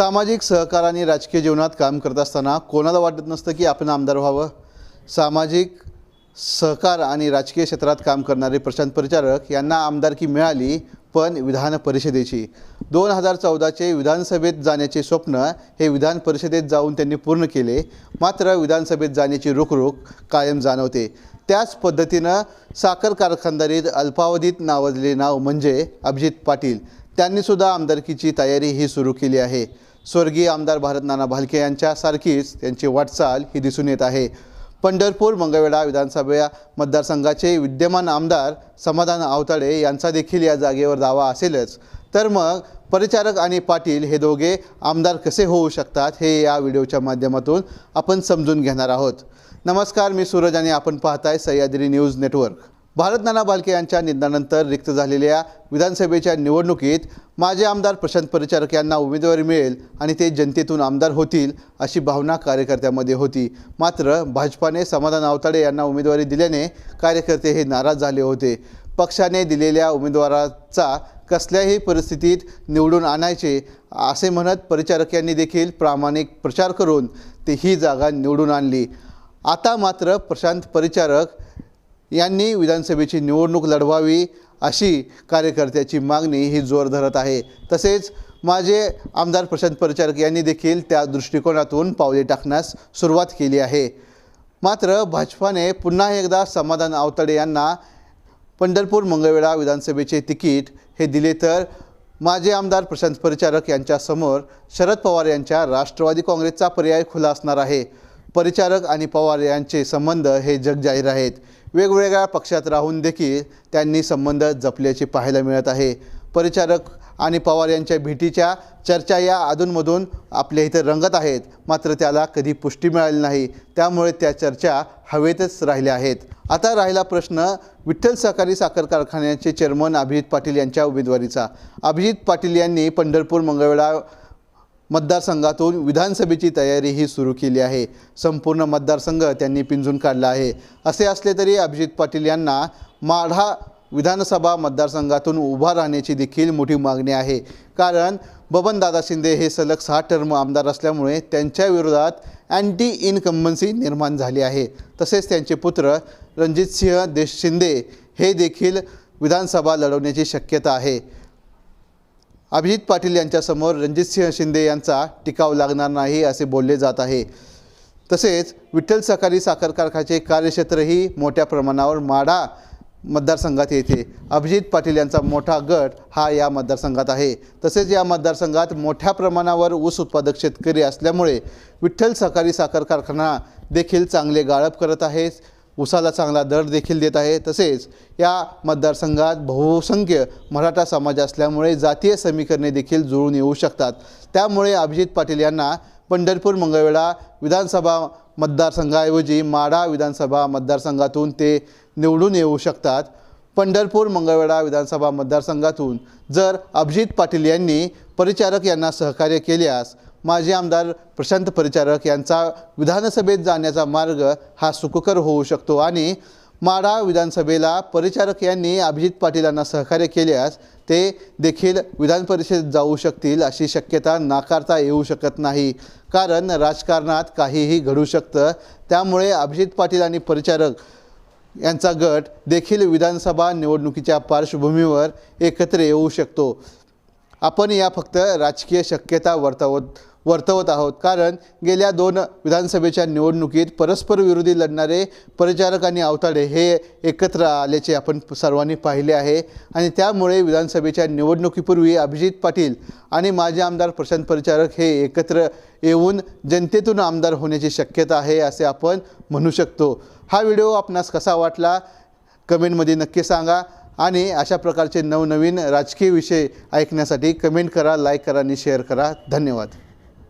सामाजिक सहकार आणि राजकीय जीवनात काम करत असताना कोणाला वाटत नसतं की आपण आमदार व्हावं? सामाजिक सहकार आणि राजकीय क्षेत्रात काम करणारे प्रशांत परिचारक यांना आमदारकी मिळाली पण विधान परिषदेची. दोन हजार चौदाचे विधानसभेत जाण्याचे स्वप्न हे विधान परिषदेत जाऊन त्यांनी पूर्ण केले. मात्र विधानसभेत जाण्याची रुखरुख कायम जाणवते. त्याच पद्धतीनं साखर कारखानदारीत अल्पावधीत नावजले नाव म्हणजे अभिजित पाटील. त्यांनीसुद्धा आमदारकीची तयारी ही सुरू केली आहे. स्वर्गीय आमदार भारत नाना भालके यांच्यासारखीच त्यांची वाटचाल ही दिसून येत आहे. पंढरपूर मंगळवेढा विधानसभा मतदारसंघाचे विद्यमान आमदार समाधान आवताडे यांचा देखील या जागेवर दावा असेलच. तर मग परिचारक आणि पाटील हे दोघे आमदार कसे होऊ शकतात हे या व्हिडिओच्या माध्यमातून आपण समजून घेणार आहोत. नमस्कार मी सूरज आणि आपण पाहताय सह्याद्री न्यूज नेटवर्क. भारत नाना बालके यांच्या निधनानंतर रिक्त झालेल्या विधानसभेच्या निवडणुकीत माजी आमदार प्रशांत परिचारक यांना उमेदवारी मिळेल आणि ते जनतेतून आमदार होतील अशी भावना कार्यकर्त्यामध्ये होती. मात्र भाजपाने समाधान आवताडे यांना उमेदवारी दिल्याने कार्यकर्ते हे नाराज झाले होते. पक्षाने दिलेल्या उमेदवाराचा कसल्याही परिस्थितीत निवडून आणायचे असे म्हणत परिचारक यांनी देखील प्रामाणिक प्रचार करून ते ही जागा निवडून आणली. आता मात्र प्रशांत परिचारक यांनी विधानसभेची निवडणूक लढवावी अशी कार्यकर्त्याची मागणी ही जोर धरत आहे. तसेच माझे आमदार प्रशांत परिचारक यांनी देखील त्या दृष्टिकोनातून पावले टाकण्यास सुरुवात केली आहे. मात्र भाजपाने पुन्हा एकदा समाधान आवताडे यांना पंढरपूर मंगळवेढा विधानसभेचे तिकीट हे दिले तर माजी आमदार प्रशांत परिचारक यांच्यासमोर शरद पवार यांच्या राष्ट्रवादी काँग्रेसचा पर्याय खुला असणार आहे. परिचारक आणि पवार यांचे संबंध हे जगजाहीर आहेत. वेगवेगळ्या पक्षात राहून देखील त्यांनी संबंध जपल्याचे पाहायला मिळत आहे. परिचारक आणि पवार यांच्या भेटीच्या चर्चा या अधूनमधून आपल्या इथं रंगत आहेत. मात्र त्याला कधी पुष्टी मिळाली नाही. त्यामुळे त्या चर्चा हवेतच राहिल्या आहेत. आता राहिला प्रश्न विठ्ठल सहकारी साखर कारखान्याचे चेअरमन अभिजित पाटील यांच्या उमेदवारीचा. अभिजित पाटील यांनी पंढरपूर मंगळवेढा मतदारसंघातून विधानसभेची तयारी ही सुरू केली आहे. संपूर्ण मतदारसंघ त्यांनी पिंजून काढला आहे. असे असले तरी अभिजित पाटील यांना माढा विधानसभा मतदारसंघातून उभा राहण्याची देखील मोठी मागणी आहे. कारण बबनदादा शिंदे हे सलग सहा टर्म आमदार असल्यामुळे त्यांच्या विरोधात अँटी इनकम्बन्सी निर्माण झाली आहे. तसेच त्यांचे पुत्र रणजितसिंह देश शिंदे हे देखील विधानसभा लढवण्याची शक्यता आहे. अभिजित पाटील यांच्यासमोर रणजितसिंह शिंदे यांचा टिकाव लागणार नाही असे बोलले जात आहे. तसेच विठ्ठल सहकारी साखर कारखाचे कार्यक्षेत्रही मोठ्या प्रमाणावर माढा मतदारसंघात येते. अभिजित पाटील यांचा मोठा गट हा या मतदारसंघात आहे. तसेच या मतदारसंघात मोठ्या प्रमाणावर ऊस उत्पादक शेतकरी असल्यामुळे विठ्ठल सहकारी साखर कारखाना देखील चांगले गाळप करत आहे उसाला चांगला दर देखील देत आहे. तसेच या मतदारसंघात बहुसंख्य मराठा समाज असल्यामुळे जातीय समीकरणे देखील जुळून येऊ शकतात. त्यामुळे अभिजित पाटील यांना पंढरपूर मंगळवेढा विधानसभा मतदारसंघाऐवजी माढा विधानसभा मतदारसंघातून ते निवडून येऊ शकतात. पंढरपूर मंगळवेढा विधानसभा मतदारसंघातून जर अभिजित पाटील यांनी परिचारक यांना सहकार्य केल्यास माजी आमदार प्रशांत परिचारक यांचा विधानसभेत जाण्याचा मार्ग हा सुखकर होऊ शकतो. आणि माढा विधानसभेला परिचारक यांनी अभिजित पाटील यांना सहकार्य केल्यास ते देखील विधान परिषदेत जाऊ शकतील अशी शक्यता नाकारता येऊ शकत नाही. कारण राजकारणात काहीही घडू शकतं. त्यामुळे अभिजित पाटील आणि परिचारक यांचा गट देखील विधानसभा निवडणुकीच्या पार्श्वभूमीवर एकत्र येऊ शकतो. आपण या फक्त राजकीय शक्यता वर्तवत वर्तवत आहोत. कारण गेल्या दोन विधानसभेच्या निवडणुकीत परस्पर विरोधी लढणारे प्रचारक आणि अवताडे हे एकत्र आल्याचे आपण सर्वांनी पाहिले आहे. आणि त्यामुळे विधानसभेच्या निवडणुकीपूर्वी अभिजित पाटील आणि माजी आमदार प्रशांत परिचारक हे एकत्र येऊन जनतेतून आमदार होण्याची शक्यता आहे असे आपण म्हणू शकतो. हा व्हिडिओ आपणास कसा वाटला? कमेंटमध्ये नक्की सांगा. आणि अशा प्रकारचे नवनवीन राजकीय विषय ऐकण्यासाठी कमेंट करा लाईक करा आणि शेअर करा. धन्यवाद.